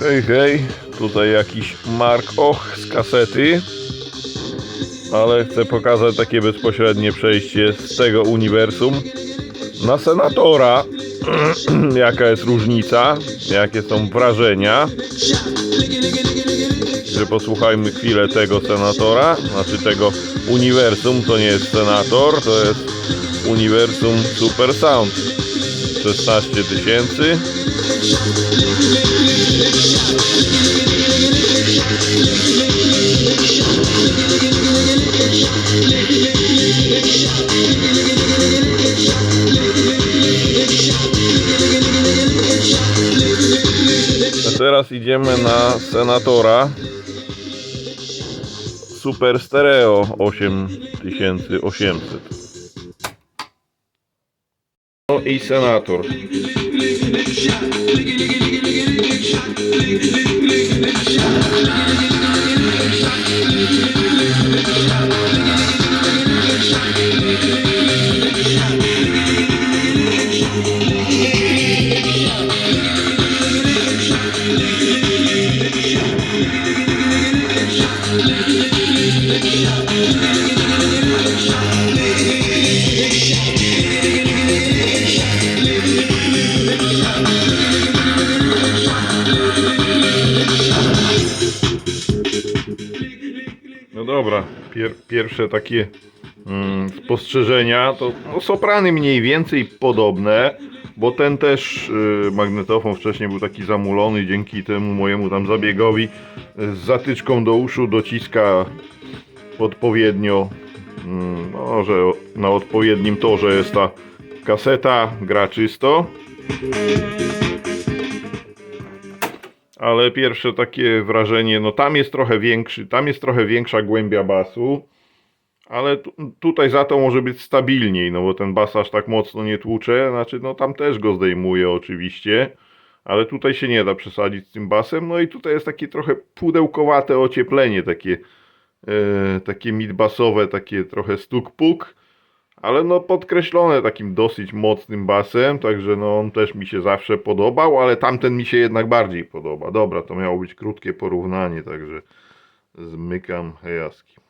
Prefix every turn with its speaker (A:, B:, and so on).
A: Hej, hej, tutaj jakiś Mark Och z kasety, ale chcę pokazać takie bezpośrednie przejście z tego uniwersum na senatora. Jaka jest różnica, jakie są wrażenia. Że posłuchajmy chwilę tego senatora, znaczy tego uniwersum, to nie jest senator, to jest uniwersum Super Sound. 16 tysięcy. A teraz idziemy na senatora. Super Stereo 8800. No i senator. No dobra, pier, pierwsze takie mm, spostrzeżenia to no, soprany mniej więcej podobne, bo ten też y, magnetofon wcześniej był taki zamulony, dzięki temu mojemu tam zabiegowi y, z zatyczką do uszu dociska odpowiednio, mm, no, że na odpowiednim torze jest ta kaseta, gra czysto. Ale pierwsze takie wrażenie, no tam jest trochę większy, tam jest trochę większa głębia basu, ale tu, tutaj za to może być stabilniej, no bo ten bas aż tak mocno nie tłucze, znaczy no tam też go zdejmuje oczywiście, ale tutaj się nie da przesadzić z tym basem, no i tutaj jest takie trochę pudełkowate ocieplenie, takie, e, takie mid-basowe, takie trochę stuk-puk, ale no podkreślone takim dosyć mocnym basem, także no on też mi się zawsze podobał, ale tamten mi się jednak bardziej podoba. Dobra, to miało być krótkie porównanie, także zmykam hejaski.